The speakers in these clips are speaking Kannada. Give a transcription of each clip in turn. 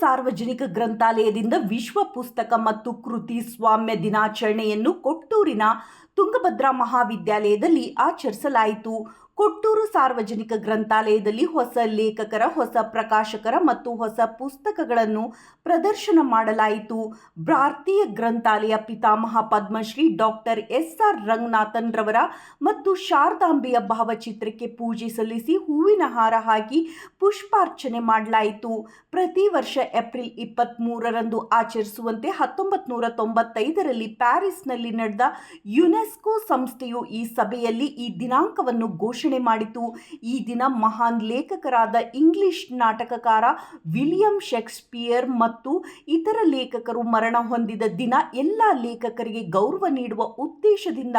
ಸಾರ್ವಜನಿಕ ಗ್ರಂಥಾಲಯದಿಂದ ವಿಶ್ವ ಪುಸ್ತಕ ಮತ್ತು ಕೃತಿ ಸ್ವಾಮ್ಯ ದಿನಾಚರಣೆಯನ್ನು ಕೊಟ್ಟೂರಿನ ತುಂಗಭದ್ರಾ ಮಹಾವಿದ್ಯಾಲಯದಲ್ಲಿ ಆಚರಿಸಲಾಯಿತು. ಕೊಟ್ಟೂರು ಸಾರ್ವಜನಿಕ ಗ್ರಂಥಾಲಯದಲ್ಲಿ ಹೊಸ ಲೇಖಕರ, ಹೊಸ ಪ್ರಕಾಶಕರ ಮತ್ತು ಹೊಸ ಪುಸ್ತಕಗಳನ್ನು ಪ್ರದರ್ಶನ ಮಾಡಲಾಯಿತು. ಭಾರತೀಯ ಗ್ರಂಥಾಲಯ ಪಿತಾಮಹ Padmashri doctor S R Ranganathan ರವರ ಮತ್ತು ಶಾರದಾಂಬೆಯ ಭಾವಚಿತ್ರಕ್ಕೆ ಪೂಜೆ ಸಲ್ಲಿಸಿ ಹೂವಿನ ಹಾರ ಹಾಕಿ ಪುಷ್ಪಾರ್ಚನೆ ಮಾಡಲಾಯಿತು. ಪ್ರತಿ ವರ್ಷ ಏಪ್ರಿಲ್ ಇಪ್ಪತ್ತ್ ಮೂರರಂದು ಆಚರಿಸುವಂತೆ ಹತ್ತೊಂಬತ್ತು ನೂರ ತೊಂಬತ್ತೈದರಲ್ಲಿ ಪ್ಯಾರಿಸ್ನಲ್ಲಿ ನಡೆದ ಯುನೆಸ್ಕೋ ಸಂಸ್ಥೆಯು ಈ ಸಭೆಯಲ್ಲಿ ಈ ದಿನಾಂಕವನ್ನು ಘೋಷಣೆ ಮಾಡಿತು. ಈ ದಿನ ಮಹಾನ್ ಲೇಖಕರಾದ ಇಂಗ್ಲಿಷ್ ನಾಟಕಕಾರ ವಿಲಿಯಂ ಶೇಕ್ಸ್ಪಿಯರ್ ಮತ್ತು ಇತರ ಲೇಖಕರು ಮರಣ ಹೊಂದಿದ ದಿನ ಎಲ್ಲ ಲೇಖಕರಿಗೆ ಗೌರವ ನೀಡುವ ಉದ್ದೇಶದಿಂದ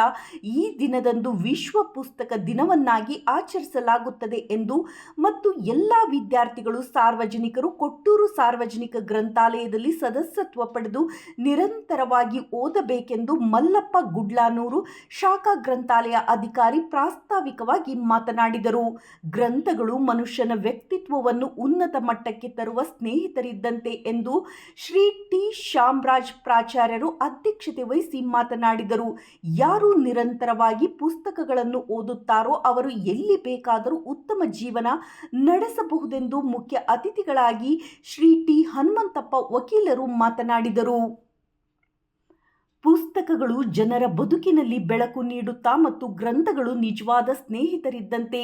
ಈ ದಿನದಂದು ವಿಶ್ವ ಪುಸ್ತಕ ದಿನವನ್ನಾಗಿ ಆಚರಿಸಲಾಗುತ್ತದೆ ಎಂದು ಮತ್ತು ಎಲ್ಲ ವಿದ್ಯಾರ್ಥಿಗಳು, ಸಾರ್ವಜನಿಕರು, ಕೊಟ್ಟೂರು ಸಾರ್ವಜನಿಕ ಗ್ರಂಥಾಲಯದಲ್ಲಿ ಸದಸ್ಯತ್ವ ಪಡೆದು ನಿರಂತರವಾಗಿ ಓದಬೇಕೆಂದು ಮಲ್ಲಪ್ಪ ಗುಡ್ಲಾನೂರು ಶಾಖಾ ಗ್ರಂಥಾಲಯ ಅಧಿಕಾರಿ ಪ್ರಾಸ್ತಾವಿಕವಾಗಿ ಮಾತನಾಡಿದರು. ಗ್ರಂಥಗಳು ಮನುಷ್ಯನ ವ್ಯಕ್ತಿತ್ವವನ್ನು ಉನ್ನತ ಮಟ್ಟಕ್ಕೆ ತರುವ ಸ್ನೇಹಿತರಿದ್ದಂತೆ ಎಂದು ಶ್ರೀ ಟಿ. ಶ್ಯಾಮರಾಜ್ ಪ್ರಾಚಾರ್ಯರು ಅಧ್ಯಕ್ಷತೆ ವಹಿಸಿ ಮಾತನಾಡಿದರು. ಯಾರು ನಿರಂತರವಾಗಿ ಪುಸ್ತಕಗಳನ್ನು ಓದುತ್ತಾರೋ ಅವರು ಎಲ್ಲಿ ಬೇಕಾದರೂ ಉತ್ತಮ ಜೀವನ ನಡೆಸಬಹುದೆಂದು ಮುಖ್ಯ ಅತಿಥಿಗಳಾಗಿ ಶ್ರೀ ಟಿ. ಹನುಮಂತಪ್ಪ ವಕೀಲರು ಮಾತನಾಡಿದರು. ಪುಸ್ತಕಗಳು ಜನರ ಬದುಕಿನಲ್ಲಿ ಬೆಳಕು ನೀಡುತ್ತಾ ಮತ್ತು ಗ್ರಂಥಗಳು ನಿಜವಾದ ಸ್ನೇಹಿತರಿದ್ದಂತೆ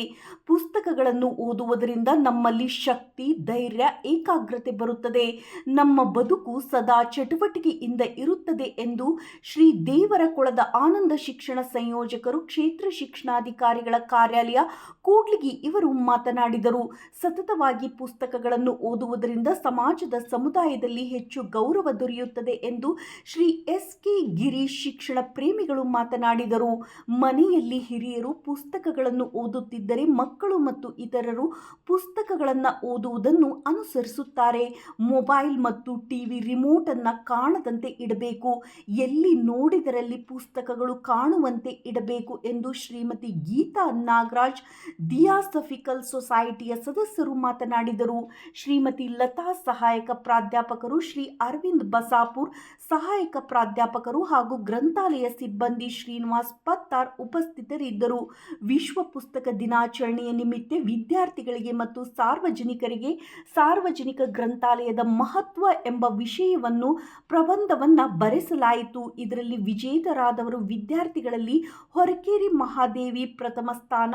ಪುಸ್ತಕಗಳನ್ನು ಓದುವುದರಿಂದ ನಮ್ಮಲ್ಲಿ ಶಕ್ತಿ, ಧೈರ್ಯ, ಏಕಾಗ್ರತೆ ಬರುತ್ತದೆ. ನಮ್ಮ ಬದುಕು ಸದಾ ಚಟುವಟಿಕೆಯಿಂದ ಇರುತ್ತದೆ ಎಂದು ಶ್ರೀ ದೇವರ ಕೊಳದ ಆನಂದ ಶಿಕ್ಷಣ ಸಂಯೋಜಕರು, ಕ್ಷೇತ್ರ ಶಿಕ್ಷಣಾಧಿಕಾರಿಗಳ ಕಾರ್ಯಾಲಯ ಕೂಡ್ಲಿಗಿ ಇವರು ಮಾತನಾಡಿದರು. ಸತತವಾಗಿ ಪುಸ್ತಕಗಳನ್ನು ಓದುವುದರಿಂದ ಸಮಾಜದ ಸಮುದಾಯದಲ್ಲಿ ಹೆಚ್ಚು ಗೌರವ ದೊರೆಯುತ್ತದೆ ಎಂದು ಶ್ರೀ ಎಸ್ ಕೆ ಗಿರೀಶ್ ಶಿಕ್ಷಣ ಪ್ರೇಮಿಗಳು ಮಾತನಾಡಿದರು. ಮನೆಯಲ್ಲಿ ಹಿರಿಯರು ಪುಸ್ತಕಗಳನ್ನು ಓದುತ್ತಿದ್ದರೆ ಮಕ್ಕಳು ಮತ್ತು ಇತರರು ಪುಸ್ತಕಗಳನ್ನು ಓದುವುದನ್ನು ಅನುಸರಿಸುತ್ತಾರೆ. ಮೊಬೈಲ್ ಮತ್ತು ಟಿವಿ ರಿಮೋಟ್ ಅನ್ನು ಕಾಣದಂತೆ ಇಡಬೇಕು. ಎಲ್ಲಿ ನೋಡಿದರಲ್ಲಿ ಪುಸ್ತಕಗಳು ಕಾಣುವಂತೆ ಇಡಬೇಕು ಎಂದು ಶ್ರೀಮತಿ ಗೀತಾ ನಾಗರಾಜ್ ದಿಯಾಸಫಿಕಲ್ ಸೊಸೈಟಿಯ ಸದಸ್ಯರು ಮಾತನಾಡಿದರು. ಶ್ರೀಮತಿ ಲತಾ ಸಹಾಯಕ ಪ್ರಾಧ್ಯಾಪಕರು ಶ್ರೀ ಅರವಿಂದ್ ಬಸಾಪುರ್ ಸಹಾಯಕ ಪ್ರಾಧ್ಯಾಪಕರು ಹಾಗೂ ಗ್ರಂಥಾಲಯ ಸಿಬ್ಬಂದಿ ಶ್ರೀನಿವಾಸ್ ಪತ್ತಾರ್ ಉಪಸ್ಥಿತರಿದ್ದರು. ವಿಶ್ವ ಪುಸ್ತಕ ದಿನಾಚರಣೆಯ ನಿಮಿತ್ತ ವಿದ್ಯಾರ್ಥಿಗಳಿಗೆ ಮತ್ತು ಸಾರ್ವಜನಿಕರಿಗೆ ಸಾರ್ವಜನಿಕ ಗ್ರಂಥಾಲಯದ ಮಹತ್ವ ಎಂಬ ವಿಷಯವನ್ನು ಪ್ರಬಂಧವನ್ನು ಬರೆಸಲಾಯಿತು. ಇದರಲ್ಲಿ ವಿಜೇತರಾದವರು ವಿದ್ಯಾರ್ಥಿಗಳಲ್ಲಿ ಹೊರಕೇರಿ ಮಹಾದೇವಿ ಪ್ರಥಮ ಸ್ಥಾನ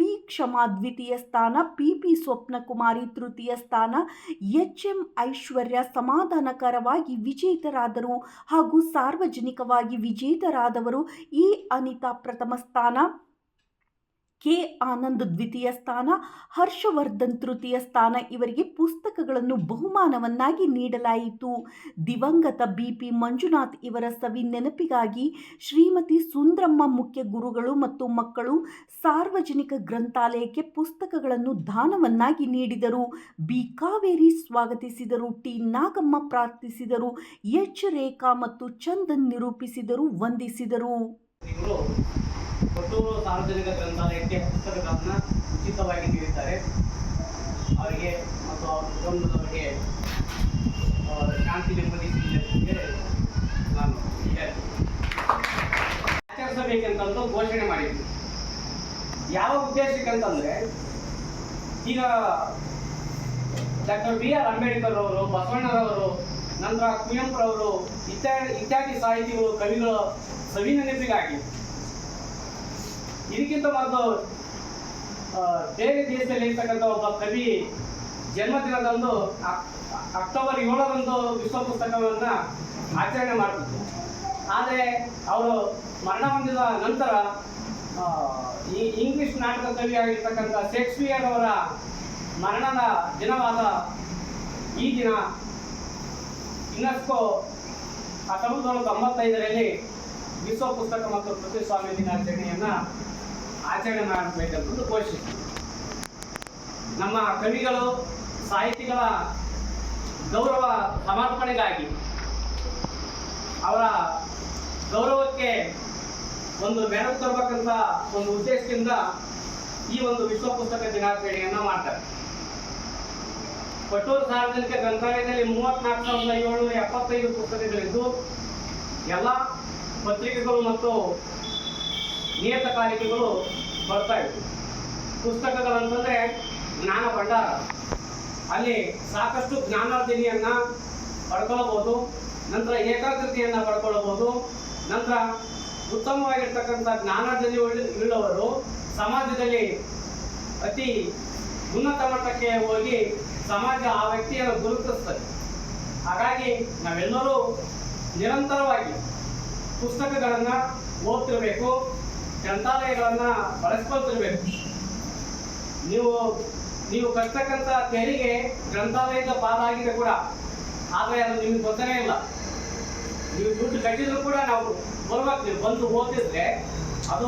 ಪಿ ಕ್ಷಮಾ ದ್ವಿತೀಯ ಸ್ಥಾನ, ಪಿ ಪಿ ಸ್ವಪ್ನಕುಮಾರಿ ತೃತೀಯ ಸ್ಥಾನ ಎಚ್ ಎಂ ಐಶ್ವರ್ಯ ಸಮಾಧಾನಕರವಾಗಿ ವಿಜೇತರಾದರು ಹಾಗೂ ಸಾರ್ವಜನಿಕವಾಗಿ ವಿಜೇತರಾದವರು ಈ ಅನಿತಾ ಪ್ರಥಮ ಸ್ಥಾನ. ಕೆ. ಆನಂದ್ ದ್ವಿತೀಯ ಸ್ಥಾನ, ಹರ್ಷವರ್ಧನ್ ತೃತೀಯ ಸ್ಥಾನ ಇವರಿಗೆ ಪುಸ್ತಕಗಳನ್ನು ಬಹುಮಾನವನ್ನಾಗಿ ನೀಡಲಾಯಿತು. ದಿವಂಗತ ಬಿ. ಪಿ. ಮಂಜುನಾಥ್ ಇವರ ಸವಿ ನೆನಪಿಗಾಗಿ ಶ್ರೀಮತಿ ಸುಂದ್ರಮ್ಮ ಮುಖ್ಯ ಗುರುಗಳು ಮತ್ತು ಮಕ್ಕಳು ಸಾರ್ವಜನಿಕ ಗ್ರಂಥಾಲಯಕ್ಕೆ ಪುಸ್ತಕಗಳನ್ನು ದಾನವನ್ನಾಗಿ ನೀಡಿದರು. ಬಿ. ಕಾವೇರಿ ಸ್ವಾಗತಿಸಿದರು, ಟಿ. ನಾಗಮ್ಮ ಪ್ರಾರ್ಥಿಸಿದರು, ಎಚ್. ರೇಖಾ ಮತ್ತು ಚಂದನ್ ನಿರೂಪಿಸಿದರು, ವಂದಿಸಿದರು. ಕೊಟ್ಟೂರು ಸಾರ್ವಜನಿಕ ಗ್ರಂಥಾಲಯಕ್ಕೆ ಪುಸ್ತಕಗಳನ್ನು ಉಚಿತವಾಗಿ ನೀಡಿದ್ದಾರೆ ಅವರಿಗೆ ಮತ್ತು ಅವರ ಕುಟುಂಬದವರಿಗೆ ಶಾಂತಿ ನೆಮ್ಮದಿ ನಾನು. ಆಚರಿಸಬೇಕಂತಂದು ಘೋಷಣೆ ಮಾಡಿದ್ವಿ ಯಾವ ಉದ್ದೇಶಕ್ಕಂತಂದ್ರೆ, ಈಗ ಡಾಕ್ಟರ್ ಬಿ ಆರ್ ಅಂಬೇಡ್ಕರ್ ಅವರು ಬಸವಣ್ಣರವರು ನಂತರ ಕುವೆಂಪುರವರು ಇತ್ಯಾದಿ ಇತ್ಯಾದಿ ಸಾಹಿತಿಗಳು, ಕವಿಗಳ ಸವಿನ ನೆನಪಿಗಾಗಿ ಇದಕ್ಕಿಂತ ಆ, ಬೇರೆ ದೇಶದಲ್ಲಿ ಇರ್ತಕ್ಕಂಥ ಒಬ್ಬ ಕವಿ ಜನ್ಮದಿನದಂದು ಅಕ್- ಅಕ್ಟೋಬರ್ ಏಳರಂದು ವಿಶ್ವ ಪುಸ್ತಕವನ್ನು ಆಚರಣೆ ಮಾಡ್ತಿದ್ರು. ಆದರೆ ಅವರು ಮರಣ ಹೊಂದಿದ ನಂತರ ಈ ಇಂಗ್ಲಿಷ್ ನಾಟಕ ಕವಿ ಆಗಿರ್ತಕ್ಕಂಥ ಶೇಕ್ಸ್ಪಿಯರ್ ಅವರ ಮರಣದ ದಿನವಾದ ಈ ದಿನ ಯುನೆಸ್ಕೋ ಹತ್ತೊಂಬತ್ತು ನೂರ ತೊಂಬತ್ತೈದರಲ್ಲಿ ವಿಶ್ವ ಪುಸ್ತಕ ಮತ್ತು ಕೃತಿಸ್ವಾಮ್ಯ ದಿನಾಚರಣೆಯನ್ನು ಆಚರಣೆ ಮಾಡಬೇಕಂತಂದು ಘೋಷಿಸಿತು ನಮ್ಮ ಕವಿಗಳು, ಸಾಹಿತಿಗಳ ಗೌರವ ಸಮರ್ಪಣೆಗಾಗಿ ಅವರ ಗೌರವಕ್ಕೆ ಒಂದು ಮೆರವು ತರಬೇಕಂತ ಒಂದು ಉದ್ದೇಶದಿಂದ ಈ ಒಂದು ವಿಶ್ವ ಪುಸ್ತಕ ದಿನಾಚರಣೆಯನ್ನು ಮಾಡ್ತಾರೆ. ಕೊಟ್ಟೂರು ಸಾರ್ವಜನಿಕ ಗ್ರಂಥಾಲಯದಲ್ಲಿ ಮೂವತ್ನಾಲ್ಕು ಸಾವಿರದ ಏಳ್ನೂರ ಎಪ್ಪತ್ತೈದು ಪುಸ್ತಕಗಳಿದ್ದು, ಎಲ್ಲ ಪತ್ರಿಕೆಗಳು ಮತ್ತು ನಿಯತಕಾಲಿಕೆಗಳು ಬರ್ತಾ ಇವೆ. ಪುಸ್ತಕಗಳಂತಂದ್ರೆ ಜ್ಞಾನ ಭಂಡಾರ. ಅಲ್ಲಿ ಸಾಕಷ್ಟು ಜ್ಞಾನಾರ್ಜನೆಯನ್ನು ಪಡ್ಕೊಳ್ಳಬಹುದು ನಂತರ ಏಕಾಗ್ರತೆಯನ್ನು ಪಡ್ಕೊಳ್ಳಬಹುದು ನಂತರ ಉತ್ತಮವಾಗಿರ್ತಕ್ಕಂಥ ಜ್ಞಾನಾರ್ಜನೆ ಉಳ್ಳ- ಉಳ್ಳವರು ಸಮಾಜದಲ್ಲಿ ಅತಿ ಉನ್ನತ ಮಟ್ಟಕ್ಕೆ ಹೋಗಿ ಸಮಾಜ ಆ ವ್ಯಕ್ತಿಯನ್ನು ಗುರುತಿಸ್ತದೆ ಹಾಗಾಗಿ ನಾವೆಲ್ಲರೂ ನಿರಂತರವಾಗಿ ಪುಸ್ತಕಗಳನ್ನು ಓದ್ತಿರ್ಬೇಕು. ಗ್ರಂಥಾಲಯಗಳನ್ನು ಬಳಸ್ಕೊಳ್ತಿರ್ಬೇಕು. ನೀವು ನೀವು ಕಟ್ತಕ್ಕಂಥ ತೆರಿಗೆ ಗ್ರಂಥಾಲಯದ ಪಾಲಾಗಿದೆ ಕೂಡ. ಆದರೆ ಅದು ನಿಮ್ಗೆ ಗೊತ್ತನೇ ಇಲ್ಲ. ನೀವು ದುಡ್ಡು ಕಟ್ಟಿದ್ರು ಕೂಡ ನಾವು ಬರ್ಬೇಕು ಬಂದು ಓದಿದ್ರೆ ಅದು